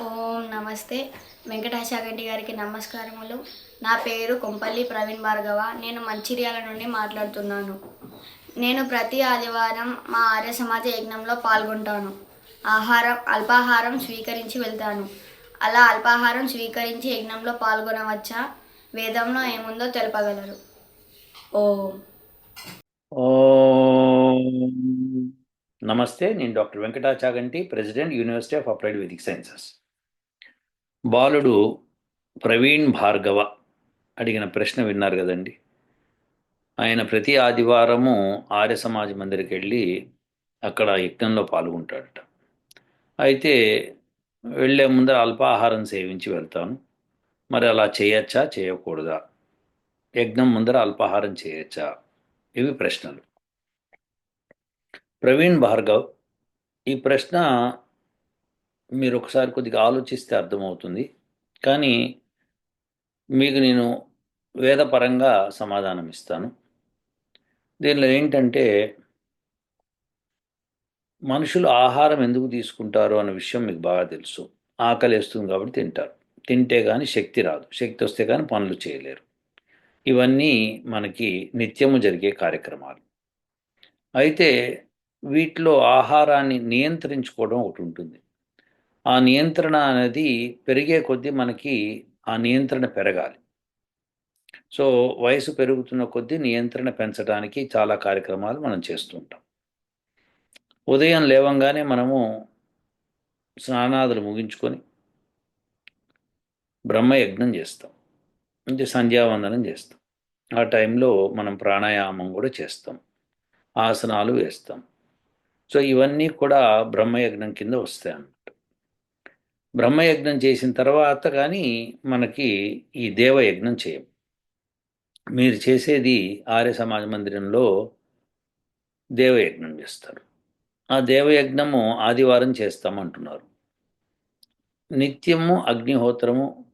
ఓం నమస్తే. వెంకటాచాగంటి గారికి నమస్కారములు. నా పేరు కొంపల్లి ప్రవీణ్ భార్గవ. నేను మంచిర్యాల నుండి మాట్లాడుతున్నాను. నేను ప్రతి ఆదివారం మా ఆర్య సమాజ యజ్ఞంలో పాల్గొంటాను. ఆహారం అల్పాహారం స్వీకరించి వెళ్తాను. అలా అల్పాహారం స్వీకరించి యజ్ఞంలో పాల్గొనవచ్చా? వేదంలో ఏముందో తెలపగలరు. ఓం. నమస్తే నేను doctor Venkata Chaganti president university of applied Vedic sciences. బాలుడు ప్రవీణ్ భార్గవ అడిగిన ప్రశ్న విన్నారు కదండి. ఆయన ప్రతి ఆదివారము ఆర్య సమాజ మందిరికి వెళ్ళి అక్కడ యజ్ఞంలో పాల్గొంటాడట. అయితే వెళ్ళే ముందర అల్పాహారం సేవించి వెళ్తాను. మరి అలా చేయొచ్చా? చేయకూడదా? యజ్ఞం ముందర అల్పాహారం చేయొచ్చా? ఇవి ప్రశ్నలు. ప్రవీణ్ భార్గవ్ ఈ ప్రశ్న మీరు ఒకసారి కొద్దిగా ఆలోచిస్తే అర్థమవుతుంది. కానీ మీకు నేను వేదపరంగా సమాధానం ఇస్తాను దీనిలో ఏంటంటే మనుషులు ఆహారం ఎందుకు తీసుకుంటారు అన్న విషయం మీకు బాగా తెలుసు. ఆకలి వేస్తుంది కాబట్టి తింటారు. తింటే కానీ శక్తి రాదు. శక్తి వస్తే కానీ పనులు చేయలేరు. ఇవన్నీ మనకి నిత్యము జరిగే కార్యక్రమాలు. అయితే వీటిలో ఆహారాన్ని నియంత్రించుకోవడం ఒకటి ఉంటుంది. ఆ నియంత్రణ అనేది పెరిగే కొద్దీ మనకి ఆ నియంత్రణ పెరగాలి. సో వయసు పెరుగుతున్న కొద్దీ నియంత్రణ పెంచడానికి చాలా కార్యక్రమాలు మనం చేస్తుంటాం ఉదయం లేవంగానే మనము స్నానాదులు ముగించుకొని బ్రహ్మయజ్ఞం చేస్తాం. అంటే సంధ్యావందనం చేస్తాం. ఆ టైంలో మనం ప్రాణాయామం కూడా చేస్తాం. ఆసనాలు వేస్తాం. సో ఇవన్నీ కూడా బ్రహ్మయజ్ఞం కింద వస్తాయి అన్నమాట బ్రహ్మయజ్ఞం చేసిన తర్వాత కానీ మనకి ఈ దేవయజ్ఞం చేయం. మీరు చేసేది ఆర్య సమాజ మందిరంలో దేవయజ్ఞం చేస్తారు. ఆ దేవయజ్ఞము ఆదివారం చేస్తామంటున్నారు. నిత్యము అగ్నిహోత్రము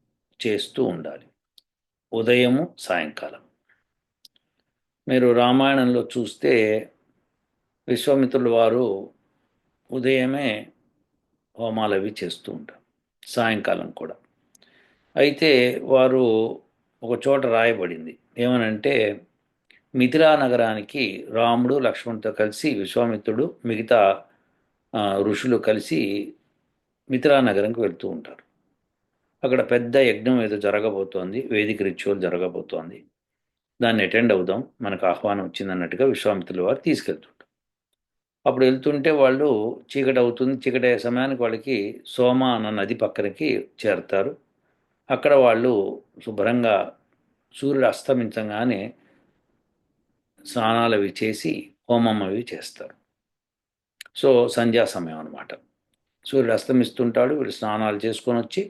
చేస్తూ ఉండాలి. ఉదయము సాయంకాలం. మీరు రామాయణంలో చూస్తే విశ్వామిత్రుల వారు ఉదయమే హోమాలు అవి చేస్తూ ఉంటారు. సాయంకాలం కూడా. అయితే వారు ఒక చోట రాయబడింది. ఏమనంటే మిథిలా నగరానికి రాముడు లక్ష్మణుడితో కలిసి విశ్వామిత్రుడు మిగతా ఋషులు కలిసి మిథిలా నగరంకి వెళ్తూ ఉంటారు. అక్కడ పెద్ద యజ్ఞం ఏదో జరగబోతోంది వేదిక రిచువల్ జరగబోతోంది. దాన్ని అటెండ్ అవుదాం మనకు ఆహ్వానం వచ్చిందన్నట్టుగా విశ్వామిత్రుల వారు తీసుకెళ్తారు అప్పుడు వెళ్తుంటే వాళ్ళు చీకటి అవుతుంది చీకటి అయ్యే సమయానికి వాళ్ళకి సోమ అన్న నది పక్కనకి చేరుతారు. అక్కడ వాళ్ళు శుభ్రంగా సూర్యుడు అస్తమించగానే స్నానాలు అవి చేసి హోమం అవి చేస్తారు. సో సంధ్యా సమయం అనమాట సూర్యుడు అస్తమిస్తుంటాడు వీళ్ళు స్నానాలు చేసుకొని వచ్చి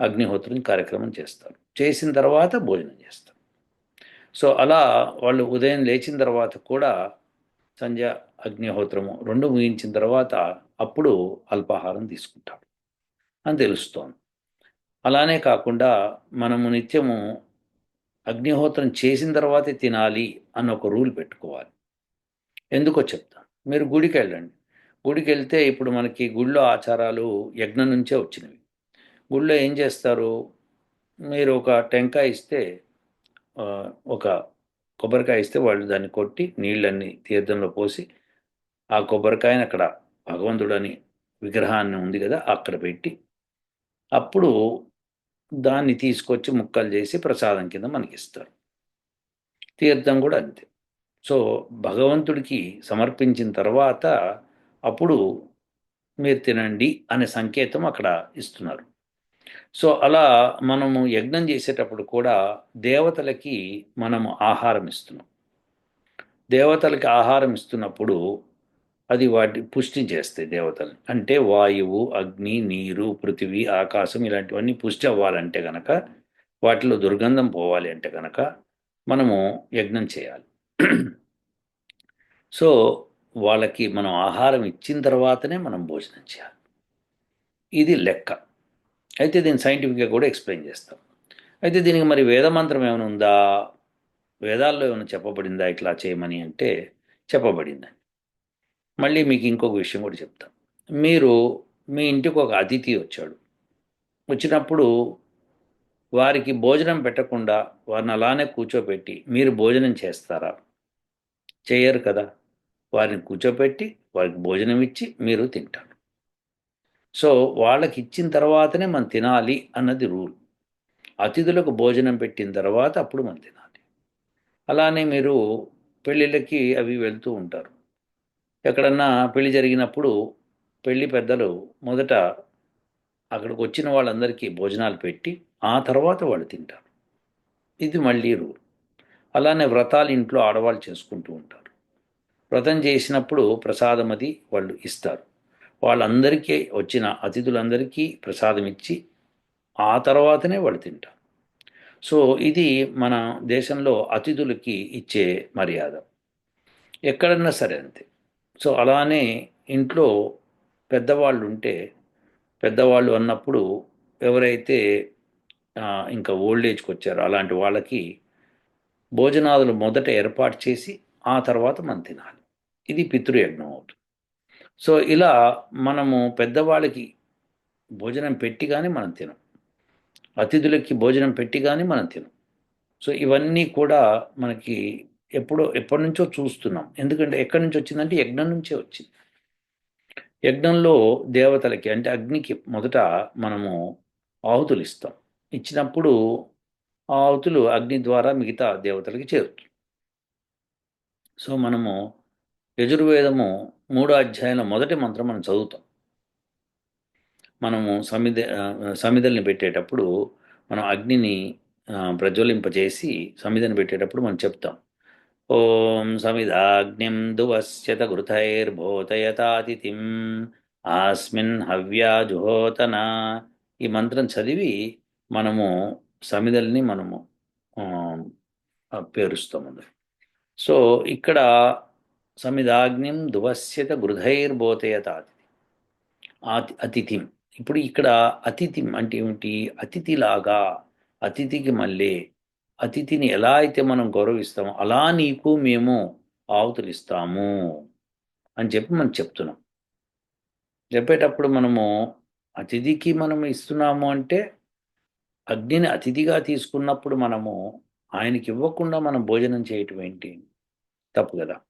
అగ్నిహోత్రం కార్యక్రమం చేస్తారు. చేసిన తర్వాత భోజనం చేస్తారు. సో అలా వాళ్ళు ఉదయం లేచిన తర్వాత కూడా సంధ్య అగ్నిహోత్రము రెండు ముగించిన తర్వాత అప్పుడు అల్పాహారం తీసుకుంటాడు అని తెలుస్తోంది. అలానే కాకుండా మనము నిత్యము అగ్నిహోత్రం చేసిన తర్వాతే తినాలి అన్న ఒక రూల్ పెట్టుకోవాలి. ఎందుకో చెప్తాను. మీరు గుడికి వెళ్ళండి గుడికి వెళ్తే ఇప్పుడు మనకి గుళ్ళో ఆచారాలు యజ్ఞం నుంచే వచ్చినవి. గుళ్ళో ఏం చేస్తారు? మీరు ఒక టెంకాయ ఇస్తే ఒక కొబ్బరికాయ ఇస్తే వాళ్ళు దాన్ని కొట్టి నీళ్ళన్ని తీర్థంలో పోసి ఆ కొబ్బరికాయని అక్కడ భగవంతుడని విగ్రహాన్ని ఉంది కదా అక్కడ పెట్టి అప్పుడు దాన్ని తీసుకొచ్చి ముక్కలు చేసి ప్రసాదం కింద మనకి ఇస్తారు తీర్థం కూడా అంతే. సో భగవంతుడికి సమర్పించిన తర్వాత అప్పుడు మీరు తినండి అనే సంకేతం అక్కడ ఇస్తున్నారు. సో అలా మనము యజ్ఞం చేసేటప్పుడు కూడా దేవతలకి మనము ఆహారం ఇస్తున్నాం. దేవతలకి ఆహారం ఇస్తున్నప్పుడు అది వాటి పుష్టి చేస్తాయి దేవతలు. అంటే వాయువు అగ్ని నీరు పృథివీ ఆకాశం ఇలాంటివన్నీ పుష్టి అవ్వాలంటే కనుక వాటిలో దుర్గంధం పోవాలి అంటే కనుక మనము యజ్ఞం చేయాలి. సో వాళ్ళకి మనం ఆహారం ఇచ్చిన తర్వాతనే మనం భోజనం చేయాలి. ఇది లెక్క. అయితే దీన్ని సైంటిఫిక్గా కూడా ఎక్స్ప్లెయిన్ చేస్తాం. అయితే దీనికి మరి వేదమంత్రం ఏమైనా ఉందా? వేదాల్లో ఏమైనా చెప్పబడిందా ఇట్లా చేయమని అంటే చెప్పబడింది మళ్ళీ మీకు ఇంకొక విషయం కూడా చెప్తాను మీరు మీ ఇంటికి ఒక అతిథి వచ్చాడు. వచ్చినప్పుడు వారికి భోజనం పెట్టకుండా వారిని అలానే కూర్చోబెట్టి మీరు భోజనం చేస్తారా? చేయరు కదా. వారిని కూర్చోబెట్టి వారికి భోజనం ఇచ్చి మీరు తింటారు. సో వాళ్ళకి ఇచ్చిన తర్వాతనే మనం తినాలి అన్నది రూల్. అతిథులకు భోజనం పెట్టిన తర్వాత అప్పుడు మనం తినాలి. అలానే మీరు పెళ్ళిళ్ళకి అవి వెళ్తూ ఉంటారు. ఎక్కడన్నా పెళ్ళి జరిగినప్పుడు పెళ్ళి పెద్దలు మొదట అక్కడికి వచ్చిన వాళ్ళందరికీ భోజనాలు పెట్టి ఆ తర్వాత వాళ్ళు తింటారు. ఇది మళ్ళీ రూల్ అలానే వ్రతాలు ఇంట్లో ఆడవాళ్ళు చేసుకుంటూ ఉంటారు. వ్రతం చేసినప్పుడు ప్రసాదం అది వాళ్ళు ఇస్తారు. వాళ్ళందరికీ వచ్చిన అతిథులందరికీ ప్రసాదం ఇచ్చి ఆ తర్వాతనే వాళ్ళు తింటారు. సో ఇది మన దేశంలో అతిథులకి ఇచ్చే మర్యాద. ఎక్కడన్నా సరే అంతే. సో అలానే ఇంట్లో పెద్దవాళ్ళు ఉంటే పెద్దవాళ్ళు అన్నప్పుడు ఎవరైతే ఇంకా ఓల్డ్ ఏజ్కి వచ్చారో అలాంటి వాళ్ళకి భోజనాదులు మొదట ఏర్పాటు చేసి ఆ తర్వాత మనం తినాలి. ఇది పితృయజ్ఞం అవుతుంది సో ఇలా మనము పెద్దవాళ్ళకి భోజనం పెట్టి కానీ మనం తినం. అతిథులకి భోజనం పెట్టి కానీ మనం తినం. సో ఇవన్నీ కూడా మనకి ఎప్పుడో ఎప్పటి నుంచో చూస్తున్నాం. ఎందుకంటే ఎక్కడి నుంచి వచ్చిందంటే యజ్ఞం నుంచే వచ్చింది. యజ్ఞంలో దేవతలకి అంటే అగ్నికి మొదట మనము ఆహుతులు ఇస్తాం. ఇచ్చినప్పుడు ఆ ఆహుతులు అగ్ని ద్వారా మిగతా దేవతలకి చేరుతుంది. సో మనము యజుర్వేదము మూడో అధ్యాయంలో మొదటి మంత్రం మనం చదువుతాం. మనము సమిద సమిదల్ని సమిధల్ని పెట్టేటప్పుడు మనం అగ్నిని ప్రజ్వలింపజేసి సమిధని పెట్టేటప్పుడు మనం చెప్తాం. ఓం సమిధాగ్నిం దువశ్యత ఘృతైర్భూతయతాతిథిం ఆస్మిన్ హవ్యాజుహోతన. ఈ మంత్రం చదివి మనము సమిదల్ని మనము పేరుస్తాము సో ఇక్కడ సమిధాగ్నిం దువశ్యత గృధైర్బోతయతాతి అతి అతిథిం. ఇప్పుడు ఇక్కడ అతిథిం అంటే ఏమిటి? అతిథిలాగా అతిథికి మళ్ళీ అతిథిని ఎలా అయితే మనం గౌరవిస్తామో అలా నీకు మేము ఆవుతులు ఇస్తాము అని చెప్పి మనం చెప్తున్నాం. చెప్పేటప్పుడు మనము అతిథికి మనం ఇస్తున్నాము అంటే అగ్నిని అతిథిగా తీసుకున్నప్పుడు మనము ఆయనకి ఇవ్వకుండా మనం భోజనం చేయటం ఏంటి? తప్పు కదా.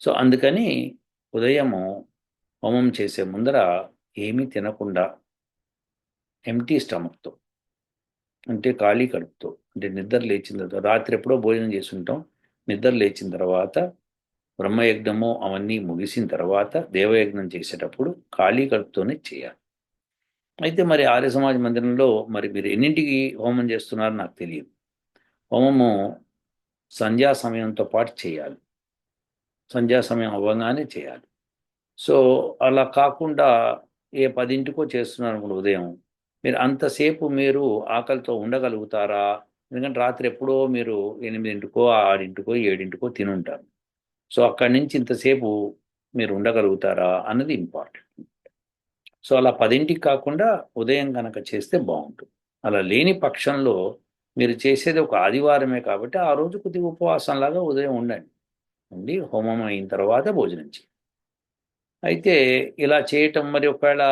సో అందుకని ఉదయము హోమం చేసే ముందర ఏమీ తినకుండా ఎంటీ స్టమక్తో అంటే ఖాళీ కడుపుతో అంటే నిద్ర లేచిన తర్వాత రాత్రి ఎప్పుడో భోజనం చేస్తుంటాం. నిద్ర లేచిన తర్వాత బ్రహ్మయజ్ఞము అవన్నీ ముగిసిన తర్వాత దేవయజ్ఞం చేసేటప్పుడు ఖాళీ కడుపుతోనే చేయాలి. అయితే మరి ఆర్య సమాజ మందిరంలో మరి మీరు ఎన్నింటికి హోమం చేస్తున్నారో నాకు తెలియదు. హోమము సంధ్యా సమయంతో పాటు చేయాలి. సంధ్యా సమయం అవ్వగానే చేయాలి. సో అలా కాకుండా ఏ పదింటికో చేస్తున్నారు ఉదయం మీరు అంతసేపు మీరు ఆకలితో ఉండగలుగుతారా? ఎందుకంటే రాత్రి ఎప్పుడో మీరు ఎనిమిదింటికో ఆరింటికో ఏడింటికో తినుంటారు. సో అక్కడి నుంచి ఇంతసేపు మీరు ఉండగలుగుతారా అన్నది ఇంపార్టెంట్. సో అలా పదింటికి కాకుండా ఉదయం కనుక చేస్తే బాగుంటుంది. అలా లేని పక్షంలో మీరు చేసేది ఒక ఆదివారమే కాబట్టి ఆ రోజు కొద్దిగా ఉపవాసంలాగా ఉదయం ఉండండి. ఉండి హోమం అయిన తర్వాత భోజనం చేయండి. అయితే ఇలా చేయటం మరి ఒకవేళ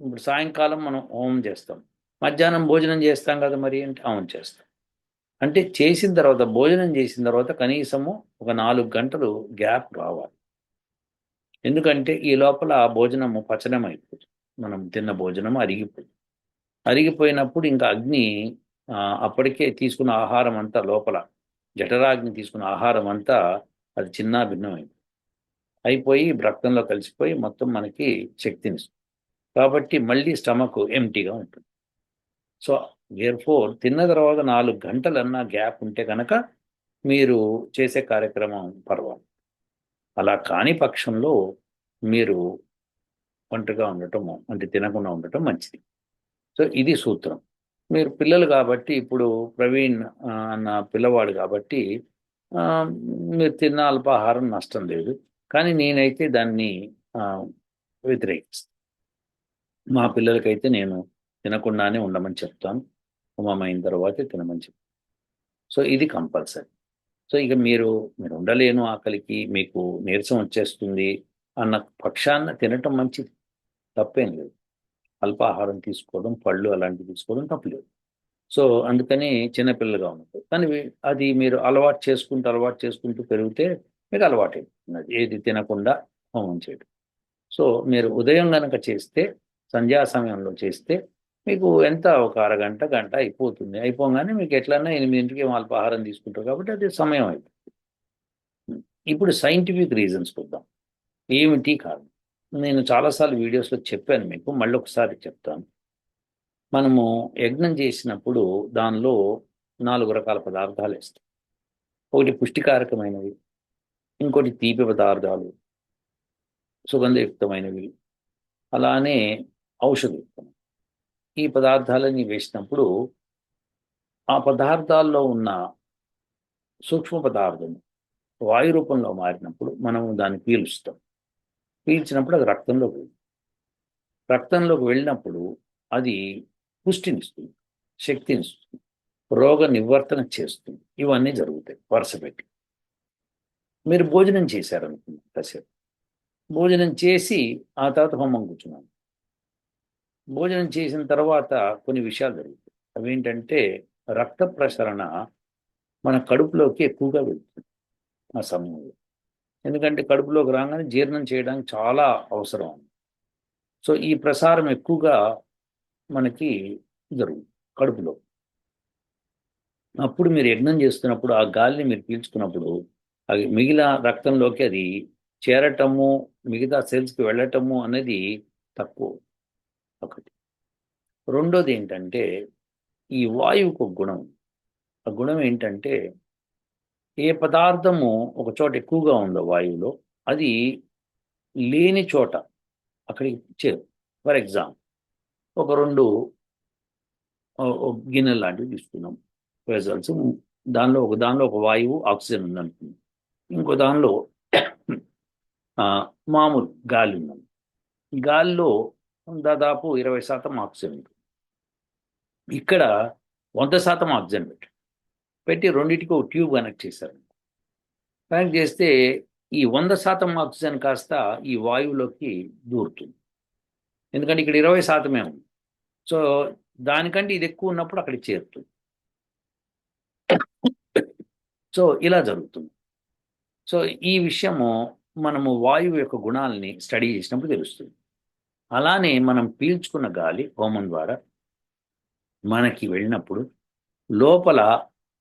ఇప్పుడు సాయంకాలం మనం హోమం చేస్తాం. మధ్యాహ్నం భోజనం చేస్తాం కదా మరి అంటే అవును చేస్తాం. అంటే చేసిన తర్వాత భోజనం చేసిన తర్వాత కనీసము ఒక నాలుగు గంటలు గ్యాప్ రావాలి. ఎందుకంటే ఈ లోపల ఆ భోజనము పచనం అయిపోతుంది మనం తిన్న భోజనం అరిగిపోతుంది అరిగిపోయినప్పుడు ఇంకా అగ్ని అప్పటికే తీసుకున్న ఆహారం అంతా లోపల జఠరాగ్ని తీసుకున్న ఆహారం అంతా అది చిన్న భిన్నం అయిపోయింది అయిపోయి రక్తంలో కలిసిపోయి మొత్తం మనకి శక్తినిస్తుంది. కాబట్టి మళ్ళీ స్టమక్ ఎంటీగా ఉంటుంది. సో గేర్ ఫోర్ తిన్న తర్వాత నాలుగు గంటలన్నా గ్యాప్ ఉంటే కనుక మీరు చేసే కార్యక్రమం పర్వాలి అలా కాని పక్షంలో మీరు ఒంటరిగా ఉండటం అంటే తినకుండా ఉండటం మంచిది. సో ఇది సూత్రం. మీరు పిల్లలు కాబట్టి ఇప్పుడు ప్రవీణ్ అన్న పిల్లవాడు కాబట్టి మీరు తిన్న అల్పాహారం నష్టం లేదు. కానీ నేనైతే దాన్ని వ్యతిరేకిస్తాను. మా పిల్లలకైతే నేను తినకుండానే ఉండమని చెప్తాను ఉమామ అయిన తర్వాతే తినమని చెప్తాను సో ఇది కంపల్సరీ. సో ఇక మీరు మీరు ఉండలేను ఆకలికి మీకు నీరసం వచ్చేస్తుంది అన్న పక్షాన తినటం మంచిది. తప్పేం లేదు. అల్పాహారం తీసుకోవడం పళ్ళు అలాంటివి తీసుకోవడం తప్పలేదు సో అందుకని చిన్నపిల్లగా ఉంటుంది కానీ అది మీరు అలవాటు చేసుకుంటూ అలవాటు చేసుకుంటూ పెరిగితే మీకు అలవాటు ఏది తినకుండా హోమం చేయడం సో మీరు ఉదయం కనుక చేస్తే సంధ్యా సమయంలో చేస్తే మీకు ఎంత ఒక అరగంట గంట అయిపోతుంది. అయిపోగానే మీకు ఎట్లన్నా ఎనిమిదింటికి అల్పాహారం తీసుకుంటారు కాబట్టి అది సమయం అయిపోతుంది. ఇప్పుడు సైంటిఫిక్ రీజన్స్ చూద్దాం. ఏమిటి కాదు నేను చాలాసార్లు వీడియోస్లో చెప్పాను మీకు మళ్ళీ ఒకసారి చెప్తాను. మనము యజ్ఞం చేసినప్పుడు దానిలో నాలుగు రకాల పదార్థాలు వేస్తాం. ఒకటి పుష్టికారకమైనవి ఇంకోటి తీపి పదార్థాలు సుగంధయుక్తమైనవి. అలానే ఔషధయుక్తం ఈ పదార్థాలని వేసినప్పుడు ఆ పదార్థాల్లో ఉన్న సూక్ష్మ పదార్థం వాయు రూపంలో మారినప్పుడు మనం దాన్ని పీలుస్తాం. పీల్చినప్పుడు అది రక్తంలోకి వెళ్ళి రక్తంలోకి వెళ్ళినప్పుడు అది పుష్టినిస్తుంది శక్తినిస్తుంది రోగ నివర్తన చేస్తుంది. ఇవన్నీ జరుగుతాయి వరుస పెట్టి. మీరు భోజనం చేశారనుకున్నాను కాసేపు. భోజనం చేసి ఆ తర్వాత హోమం కూర్చున్నాను. భోజనం చేసిన తర్వాత కొన్ని విషయాలు జరుగుతాయి. అవేంటంటే రక్త ప్రసరణ మన కడుపులోకి ఎక్కువగా వెళ్తుంది ఆ సమయంలో ఎందుకంటే కడుపులోకి రాగానే జీర్ణం చేయడానికి చాలా అవసరం. సో ఈ ప్రసారం ఎక్కువగా మనకి జరుగుతుంది కడుపులో. అప్పుడు మీరు యజ్ఞం చేస్తున్నప్పుడు ఆ గాలిని మీరు పీల్చుకున్నప్పుడు అది మిగిలిన రక్తంలోకి అది చేరటము మిగతా సెల్స్కి వెళ్ళటము అనేది తక్కువ. ఒకటి. రెండోది ఏంటంటే ఈ వాయువుకు ఒక గుణం. ఆ గుణం ఏంటంటే ఏ పదార్థము ఒక చోట ఎక్కువగా ఉందో వాయువులో అది లేని చోట అక్కడికి చేరు. ఫర్ ఎగ్జాంపుల్ ఒక రెండు గిన్నె లాంటివి తీసుకున్నాం. వెజల్స్ దానిలో ఒక దానిలో ఒక వాయువు ఆక్సిజన్ ఉందనుకుందాం. ఇంకో దానిలో ఆ, మామూలు గాలి ఉన్నది గాలిలో దాదాపు ఇరవై శాతం ఆక్సిజన్ ఉంటుంది ఇక్కడ వంద శాతం ఆక్సిజన్ పెట్టారు పెట్టి రెండింటికి ఒక ట్యూబ్ కనెక్ట్ చేశారు. కనెక్ట్ చేస్తే ఈ వంద శాతం ఆక్సిజన్ కాస్త ఈ వాయువులోకి దూరుతుంది. ఎందుకంటే ఇక్కడ ఇరవై శాతమే ఉంది. సో దానికంటే ఇది ఎక్కువ ఉన్నప్పుడు అక్కడికి చేరుతుంది. సో ఇలా జరుగుతుంది. సో ఈ విషయము మనము వాయువు యొక్క గుణాలని స్టడీ చేసినప్పుడు తెలుస్తుంది. అలానే మనం పీల్చుకున్న గాలి హోమం ద్వారా మనకి వెళ్ళినప్పుడు లోపల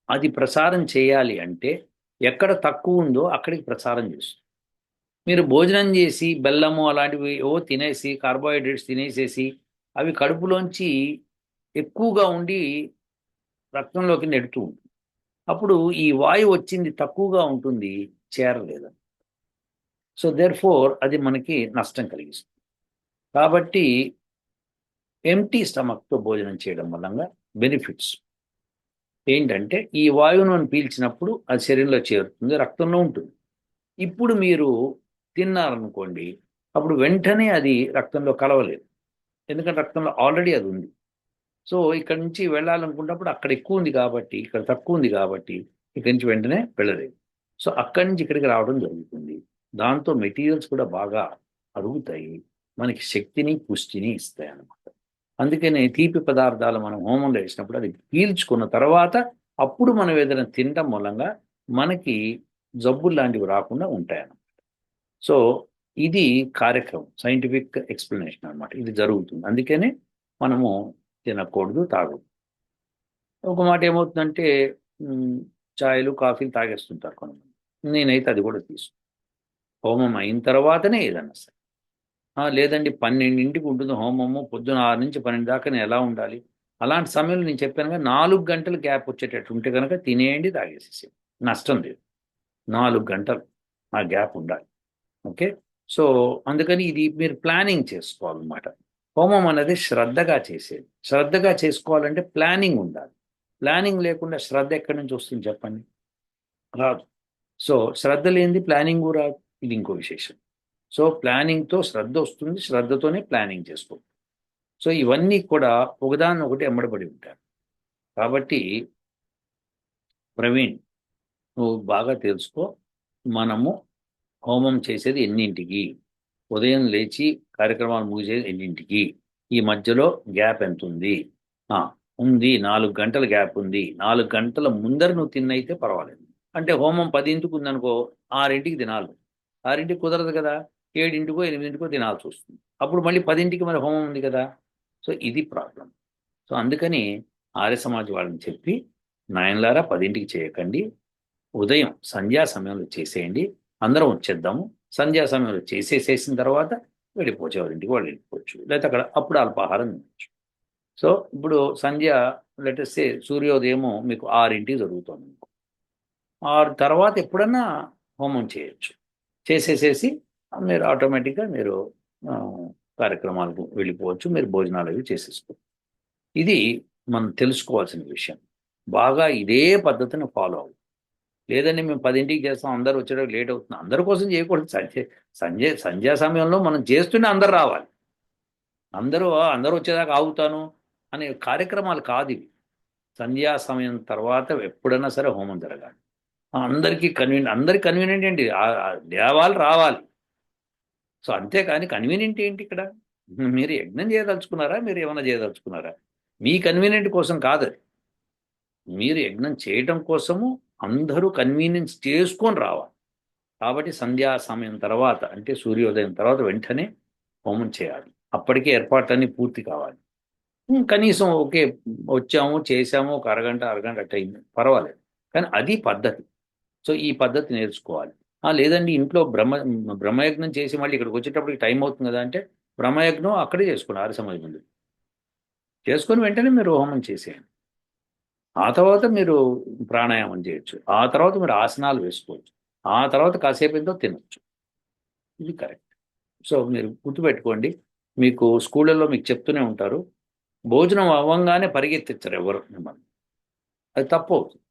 అది ప్రసారం చేయాలి అంటే ఎక్కడ తక్కువ ఉందో అక్కడికి ప్రసారం చేస్తుంది. మీరు భోజనం చేసి బెల్లము అలాంటివి ఓ తినేసి కార్బోహైడ్రేట్స్ తినేసేసి అవి కడుపులోంచి ఎక్కువగా ఉండి రక్తంలోకి నెడుతూ ఉంటుంది. అప్పుడు ఈ వాయువు వచ్చింది తక్కువగా ఉంటుంది చేరలేదు సో దేర్ ఫోర్ అది మనకి నష్టం కలిగిస్తుంది. కాబట్టి ఎంటీ స్టమక్తో భోజనం చేయడం వల్ల బెనిఫిట్స్ ఏంటంటే ఈ వాయువును మనం పీల్చినప్పుడు అది శరీరంలో చేరుతుంది రక్తంలో ఉంటుంది. ఇప్పుడు మీరు తిన్నారనుకోండి అప్పుడు వెంటనే అది రక్తంలో కలవలేదు. ఎందుకంటే రక్తంలో ఆల్రెడీ అది ఉంది. సో ఇక్కడ నుంచి వెళ్ళాలనుకున్నప్పుడు అక్కడ ఎక్కువ ఉంది కాబట్టి ఇక్కడ తక్కువ ఉంది కాబట్టి ఇక్కడి నుంచి వెంటనే వెళ్ళలేదు. సో అక్కడి నుంచి ఇక్కడికి రావడం జరుగుతుంది. దాంతో మెటీరియల్స్ కూడా బాగా అరుగుతాయి. మనకి శక్తిని పుష్టిని ఇస్తాయి అన్నమాట. అందుకనే తీపి పదార్థాలు మనం హోమంలో వేసినప్పుడు అది పీల్చుకున్న తర్వాత అప్పుడు మనం ఏదైనా తినడం మూలంగా మనకి జబ్బులు లాంటివి రాకుండా ఉంటాయి అన్నమాట. సో ఇది కార్యక్రమం సైంటిఫిక్ ఎక్స్ప్లెనేషన్ అన్నమాట. ఇది జరుగుతుంది. అందుకనే మనము తినకూడదు తాగకూడదు. ఒక మాట ఏమవుతుందంటే మ్, చాయలు కాఫీలు తాగేస్తుంటారు కొంతమంది. నేనైతే అది కూడా తీసుకు హోమం అయిన తర్వాతనే ఏదన్నా సరే. లేదండి పన్నెండింటికి ఉంటుంది హోమము పొద్దున ఆరు నుంచి పన్నెండు దాకా నేను ఎలా ఉండాలి? అలాంటి సమయంలో నేను చెప్పాను కదా నాలుగు గంటలు గ్యాప్ వచ్చేటట్టు ఉంటే కనుక తినేయండి తాగేసేసి నష్టం లేదు. నాలుగు గంటలు ఆ గ్యాప్ ఉండాలి. ఓకే? సో అందుకని ఇది మీరు ప్లానింగ్ చేసుకోవాలన్నమాట. హోమం అనేది శ్రద్ధగా చేసేది. శ్రద్ధగా చేసుకోవాలంటే ప్లానింగ్ ఉండాలి. ప్లానింగ్ లేకుండా శ్రద్ధ ఎక్కడి నుంచి వస్తుంది చెప్పండి? రాదు. సో శ్రద్ధ లేనిది ప్లానింగ్ రాదు. ఇది ఇంకో విశేషం. సో ప్లానింగ్తో శ్రద్ధ వస్తుంది. శ్రద్ధతోనే ప్లానింగ్ చేసుకో సో ఇవన్నీ కూడా ఒకదాన్ని ఒకటి అమ్మడబడి ఉంటారు కాబట్టి ప్రవీణ్ నువ్వు బాగా తెలుసుకో. మనము హోమం చేసేది ఎన్నింటికి? ఉదయం లేచి కార్యక్రమాలు ముగిసేది ఎన్నింటికి? ఈ మధ్యలో గ్యాప్ ఎంత ఉంది ఆ, ఉంది. నాలుగు గంటల గ్యాప్ ఉంది. నాలుగు గంటల ముందర నువ్వు తిన్నైతే పర్వాలేదు. అంటే హోమం పదింటికి ఉందనుకో ఆరింటికి తినాలి. ఆరింటికి కుదరదు కదా. ఏడింటికో ఎనిమిదింటికో తినాల్సి వస్తుంది. అప్పుడు మళ్ళీ పదింటికి మరి హోమం ఉంది కదా. సో ఇది ప్రాబ్లం. సో అందుకని ఆర్య సమాజ్ వాళ్ళని చెప్పి నాయనలారా పదింటికి చేయకండి. ఉదయం సంధ్యా సమయంలో చేసేయండి. అందరం వచ్చేద్దాము. సంధ్యా సమయంలో చేసేసేసిన తర్వాత వెళ్ళిపోవచ్చు ఎవరింటికి వాళ్ళు వెళ్ళిపోవచ్చు. లేకపోతే అక్కడ అప్పుడు అల్పాహారం తినచ్చు. సో ఇప్పుడు సంధ్య లెటెస్టే సూర్యోదయము మీకు ఆరింటికి జరుగుతుంది. ఆరు తర్వాత ఎప్పుడన్నా హోమం చేయొచ్చు. చేసేసేసి మీరు ఆటోమేటిక్గా మీరు కార్యక్రమాలకు వెళ్ళిపోవచ్చు. మీరు భోజనాలు అవి చేసేసుకోవచ్చు ఇది మనం తెలుసుకోవాల్సిన విషయం. బాగా ఇదే పద్ధతిని ఫాలో అవ్వాలి లేదండి మేము పదింటికి చేస్తాం అందరూ వచ్చేటప్పుడు లేట్ అవుతుంది. అందరి కోసం చేయకూడదు. సంధ్య సంధ్య సంధ్యా సమయంలో మనం చేస్తూనే అందరు రావాలి. అందరూ అందరూ వచ్చేదాకా ఆగుతాను అనే కార్యక్రమాలు కాదు ఇవి. సంధ్యా సమయం తర్వాత ఎప్పుడైనా సరే హోమం జరగాలి. అందరికీ కన్వీనియంట్ అందరికి కన్వీనియంట్ ఏంటి? దేవాలు రావాలి. సో అంతేకాని కన్వీనియంట్ ఏంటి ఇక్కడ? మీరు యజ్ఞం చేయదలుచుకున్నారా? మీరు ఏమైనా చేయదలుచుకున్నారా? మీ కన్వీనియంట్ కోసం కాదు. అది మీరు యజ్ఞం చేయటం కోసము అందరూ కన్వీనియన్స్ చేసుకొని రావాలి. కాబట్టి సంధ్యా సమయం తర్వాత అంటే సూర్యోదయం తర్వాత వెంటనే హోమం చేయాలి. అప్పటికే ఏర్పాట్లన్నీ పూర్తి కావాలి. కనీసం ఓకే వచ్చాము చేసాము ఒక అరగంట అరగంట అట్టయింది. పర్వాలేదు. కానీ అది పద్ధతి. సో ఈ పద్ధతి నేర్చుకోవాలి. లేదండి ఇంట్లో బ్రహ్మ బ్రహ్మయజ్ఞం చేసి మళ్ళీ ఇక్కడికి వచ్చేటప్పటికి టైం అవుతుంది కదా అంటే బ్రహ్మయజ్ఞం అక్కడే చేసుకోండి ఆరు సమాజం ముందు. చేసుకొని వెంటనే మీరు హోమం చేసేయండి. ఆ తర్వాత మీరు ప్రాణాయామం చేయొచ్చు. ఆ తర్వాత మీరు ఆసనాలు వేసుకోవచ్చు. ఆ తర్వాత కాసేపు తినచ్చు తినొచ్చు. ఇది కరెక్ట్. సో మీరు గుర్తుపెట్టుకోండి మీకు స్కూళ్ళల్లో మీకు చెప్తూనే ఉంటారు భోజనం అవ్వంగానే పరిగెత్తించరు ఎవరు మిమ్మల్ని. అది తప్పు అవుతుంది.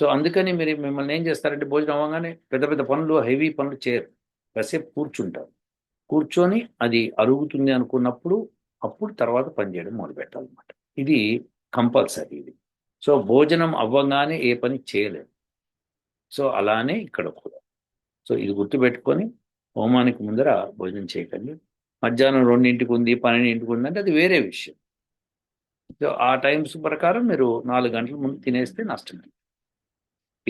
సో అందుకని మీరు మిమ్మల్ని ఏం చేస్తారంటే భోజనం అవ్వగానే పెద్ద పెద్ద పనులు హెవీ పనులు చేయరు. కాసేపు కూర్చుంటారు. కూర్చొని అది అరుగుతుంది అనుకున్నప్పుడు అప్పుడు తర్వాత పని చేయడం మొదలు పెట్టాలన్నమాట. ఇది కంపల్సరీ ఇది. సో భోజనం అవ్వగానే ఏ పని చేయలేదు సో అలానే ఇక్కడ కూడా. సో ఇది గుర్తుపెట్టుకొని హోమానికి ముందర భోజనం చేయకండి. మధ్యాహ్నం రెండింటికి ఉంది పన్నెండింటికి ఉంది అంటే అది వేరే విషయం. సో ఆ టైమ్స్ ప్రకారం మీరు నాలుగు గంటల ముందు తినేస్తే నష్టం లేదు.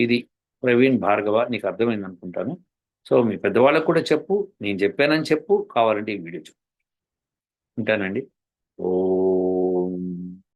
ఇది ప్రవీణ్ భార్గవ నీకు అర్థమైంది అనుకుంటాను. సో మీ పెద్దవాళ్ళకు కూడా చెప్పు నేను చెప్పానని చెప్పు కావాలంటే ఈ వీడియో చెప్పు ఉంటానండి. ఓ